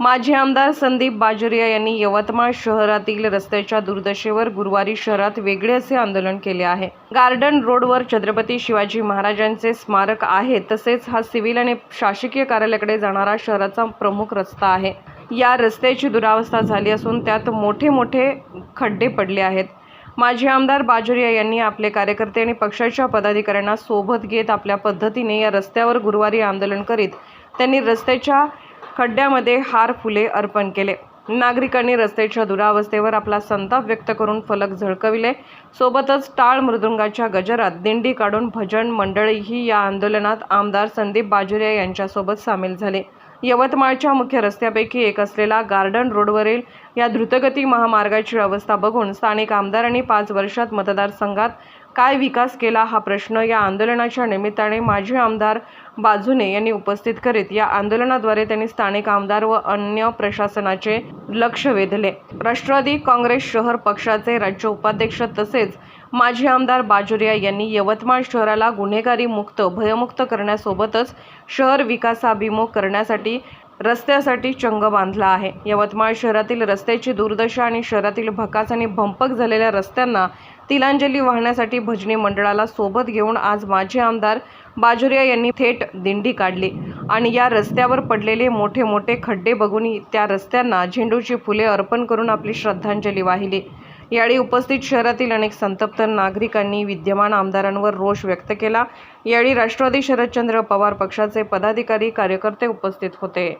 माजी आमदार संदीप बाजोरिया यांनी यवतमाळ शहरातील रस्त्याच्या दुर्दशेवर गुरुवारी शहरात वेगळे असे आंदोलन केले आहे. गार्डन रोडवर छत्रपती शिवाजी महाराजांचे स्मारक आहे तसेच हा सिव्हिल आणि शासकीय कार्यालयाकडे जाणारा शहराचा प्रमुख रस्ता आहे. या रस्त्याची दुरावस्था झाली असून त्यात मोठे मोठे खड्डे पडले आहेत. माजी आमदार बाजोरिया यांनी आपले कार्यकर्ते आणि पक्षाच्या पदाधिकाऱ्यांना सोबत घेत आपल्या पद्धतीने या रस्त्यावर गुरुवारी आंदोलन करीत त्यांनी रस्त्याच्या खड्ड्यामध्ये हार फुले अर्पण केले. नागरिकांनी रस्त्याच्या दुरावस्थेवर आपला संताप व्यक्त करून फलक झळकविले. सोबतच टाळ मृदुंगाच्या गजरात दिंडी काढून भजन मंडळीही या आंदोलनात आमदार संदीप बाजोरिया यांच्यासोबत सामील झाले. यवतमाळच्या मुख्य रस्त्यापैकी एक असलेला गार्डन रोडवरील या द्रुतगती महामार्गाची अवस्था बघून स्थानिक आमदारांनी पाच वर्षात मतदारसंघात काय विकास केला हा प्रश्न या आंदोलनाच्या निमित्ताने माजी आमदार बाजूने यांनी उपस्थित करीत. या आंदोलनाद्वारे त्यांनी स्थानिक आमदार व अन्य प्रशासनाचे लक्ष वेधले. राष्ट्रवादी काँग्रेस शहर पक्षाचे राज्य उपाध्यक्ष तसेच माजी आमदार बाजोरिया यांनी यवतमाळ शहराला गुन्हेगारी मुक्त भयमुक्त करण्यासोबतच शहर विकासाभिमुख करण्यासाठी रस्त्यासाठी चंग बांधला आहे. यवतमाळ शहरातील रस्त्याची दुर्दशा आणि शहरातील भकास आणि भंपक झालेल्या रस्त्यांना तिलांजली वाहण्यासाठी भजनी मंडळाला सोबत घेऊन आज माजी आमदार बाजोरिया यांनी थेट दिंडी काढली. आणि या रस्त्यावर पडलेले मोठे मोठे खड्डे बघून त्या रस्त्यांना झेंडूची फुले अर्पण करून आपली श्रद्धांजली वाहिली. यावेळी उपस्थित शहरातील अनेक संतप्त नागरिकांनी विद्यमान आमदारांवर रोष व्यक्त केला. यावेळी राष्ट्रवादी शरदचंद्र पवार पक्षाचे पदाधिकारी कार्यकर्ते उपस्थित होते.